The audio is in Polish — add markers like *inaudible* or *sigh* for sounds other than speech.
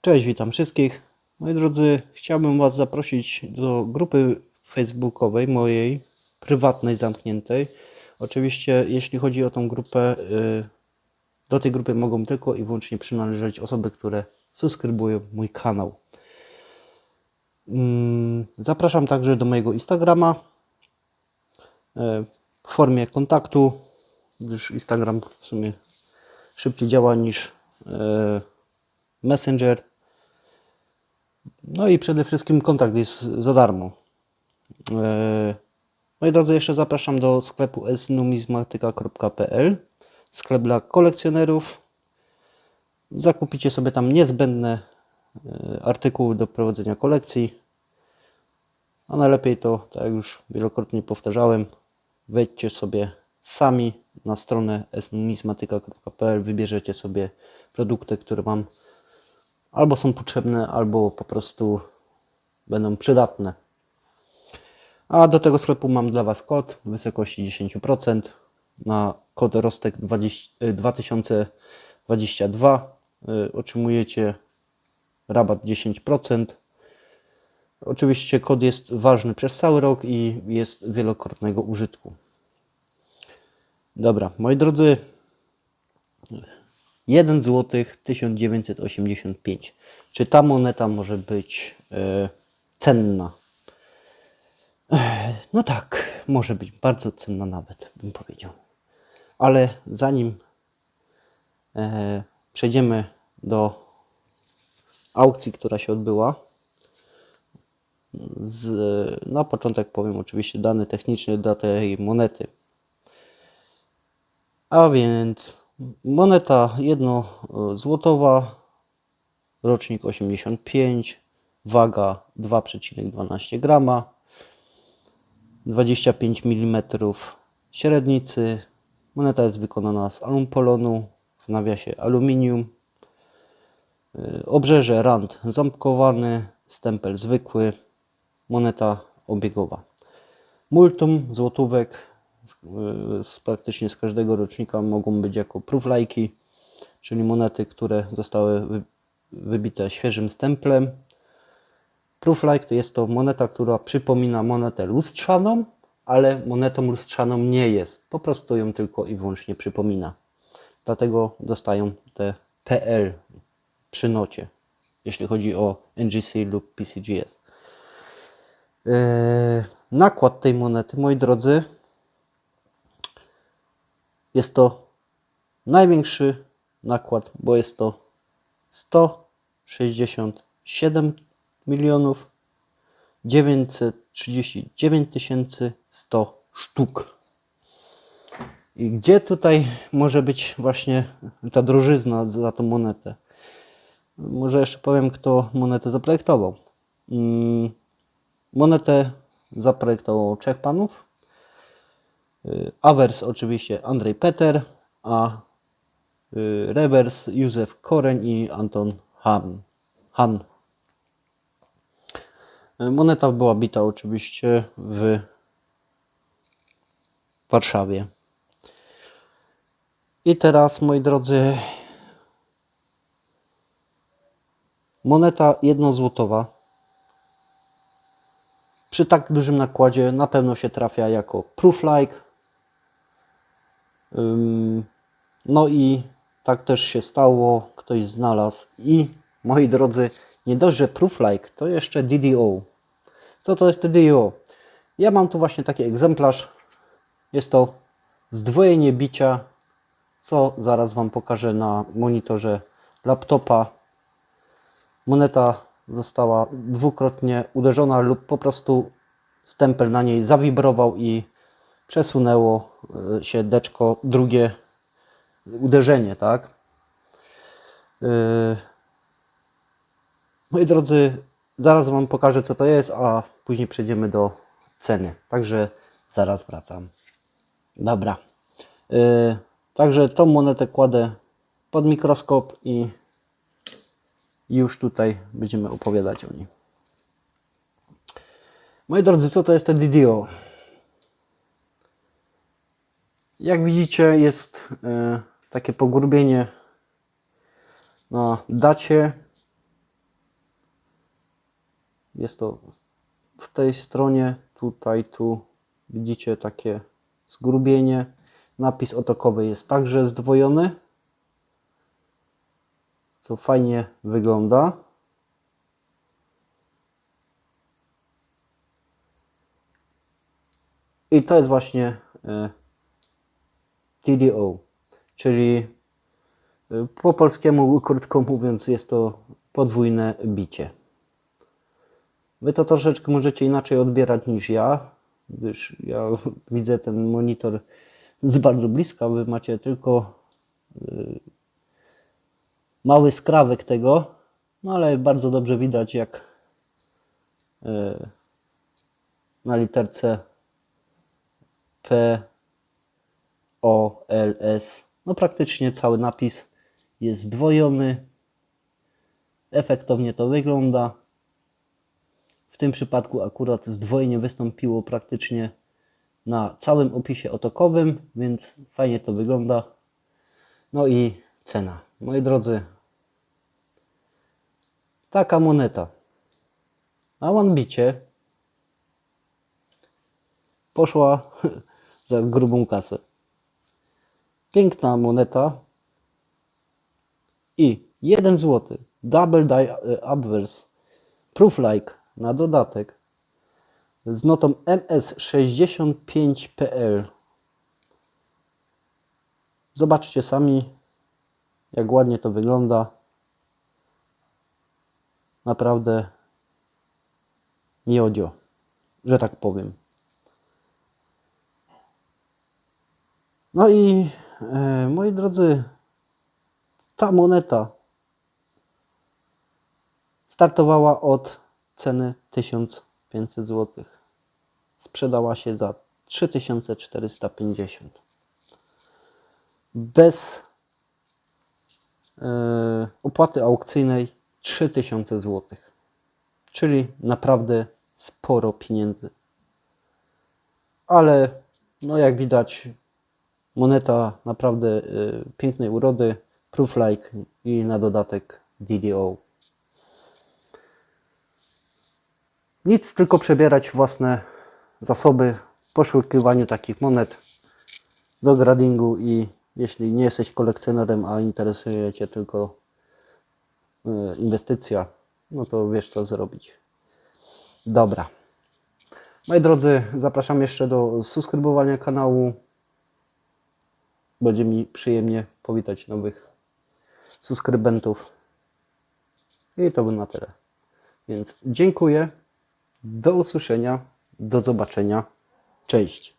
Cześć, witam wszystkich. Moi drodzy, chciałbym Was zaprosić do grupy facebookowej mojej, prywatnej, zamkniętej. Oczywiście, jeśli chodzi o tą grupę, y, do tej grupy mogą tylko i wyłącznie przynależeć osoby, które subskrybują mój kanał. Mm, Zapraszam także do mojego Instagrama e, w formie kontaktu, gdyż Instagram w sumie szybciej działa niż e, Messenger. No i przede wszystkim kontakt jest za darmo. E, Moi drodzy, jeszcze zapraszam do sklepu snumizmatyka.pl Sklep dla kolekcjonerów. Zakupicie sobie tam niezbędne e, artykuły do prowadzenia kolekcji. A najlepiej to, tak jak już wielokrotnie powtarzałem, wejdźcie sobie sami na stronę snumizmatyka.pl, wybierzecie sobie produkty, które Wam albo są potrzebne, albo po prostu będą przydatne. A do tego sklepu mam dla Was kod w wysokości 10% na kod ROSTEK 20, y, 2022. Y, Otrzymujecie rabat 10%. Oczywiście kod jest ważny przez cały rok i jest wielokrotnego użytku. Dobra, moi drodzy, 1 zł 1985. Czy ta moneta może być e, cenna? No tak, może być bardzo cenna nawet, bym powiedział. Ale zanim e, przejdziemy do aukcji, która się odbyła, z, na początek powiem oczywiście dane techniczne do tej monety. A więc moneta jedno e, rocznik 85, waga 2,12 grama, 25 mm średnicy. Moneta jest wykonana z alumpolonu, w nawiasie aluminium. E, Obrzeże rand ząbkowany, stempel zwykły, moneta obiegowa. Multum złotówek z, praktycznie z każdego rocznika mogą być jako proof-like'i, czyli monety, które zostały wy, wybite świeżym stemplem. Proof-like to jest to moneta, która przypomina monetę lustrzaną, ale monetą lustrzaną nie jest. Po prostu ją tylko i wyłącznie przypomina. Dlatego dostają te PL przy nocie, jeśli chodzi o NGC lub PCGS. Yy, nakład tej monety, moi drodzy, jest to największy nakład, bo jest to 167 milionów 939 tysięcy 100 sztuk. I gdzie tutaj może być właśnie ta drożyzna za tą monetę? Może jeszcze powiem, kto monetę zaprojektował. Mm, Monetę zaprojektował trzech panów. Y, Awers oczywiście Andrzej Peter, a y, rewers Józef Koreń i Anton Han. Han. Y, Moneta była bita oczywiście w Warszawie. I teraz, moi drodzy, moneta jednozłotowa przy tak dużym nakładzie na pewno się trafia jako proof-like. Ym, No i tak też się stało, ktoś znalazł. I moi drodzy, nie dość, że proof-like, to jeszcze DDO. Co to jest DDO? Ja mam tu właśnie taki egzemplarz. Jest to zdwojenie bicia, co zaraz Wam pokażę na monitorze laptopa. Moneta została dwukrotnie uderzona lub po prostu stempel na niej zawibrował i przesunęło y, się deczko drugie uderzenie, tak? Yy, Moi drodzy, zaraz Wam pokażę co to jest, a później przejdziemy do ceny. Także zaraz wracam. Dobra. Yy, Także tą monetę kładę pod mikroskop i już tutaj będziemy opowiadać o niej. Moi drodzy, co to jest to DDO? Jak widzicie, jest e, takie pogrubienie na dacie Jest to w tej stronie, tutaj, tu widzicie takie zgrubienie. Napis otokowy jest także zdwojony, co fajnie wygląda. I to jest właśnie e, TDO, czyli e, po polskiemu, krótko mówiąc, jest to podwójne bicie. Wy to troszeczkę możecie inaczej odbierać niż ja, gdyż ja *laughs* widzę ten monitor z bardzo bliska. Wy macie tylko y, mały skrawek tego, no ale bardzo dobrze widać, jak y, na literce P, O, L, S, no praktycznie cały napis jest zdwojony. Efektownie to wygląda. W tym przypadku akurat zdwojenie wystąpiło praktycznie na całym opisie otokowym, więc fajnie to wygląda. No i cena. Moi drodzy, taka moneta na OneBicie poszła *laughs* za grubą kasę. Piękna moneta i 1 zł Double Die e, Obverse Proof Like na dodatek z notą MS65PL. Zobaczcie sami, jak ładnie to wygląda. Naprawdę miodzio, że tak powiem. No i e, moi drodzy, ta moneta startowała od ceny 1500 zł. Sprzedała się za 3450. Bez e, opłaty aukcyjnej 3000 zł. Czyli naprawdę sporo pieniędzy. Ale no jak widać moneta naprawdę y, pięknej urody, proof like i na dodatek DDO. Nic, tylko przebierać własne zasoby w poszukiwaniu takich monet do gradingu i jeśli nie jesteś kolekcjonerem, a interesuje Cię tylko y, inwestycja, no to wiesz co zrobić. Dobra. Moi drodzy, zapraszam jeszcze do subskrybowania kanału. Będzie mi przyjemnie powitać nowych subskrybentów. I to by na tyle. Więc dziękuję. Do usłyszenia. Do zobaczenia. Cześć.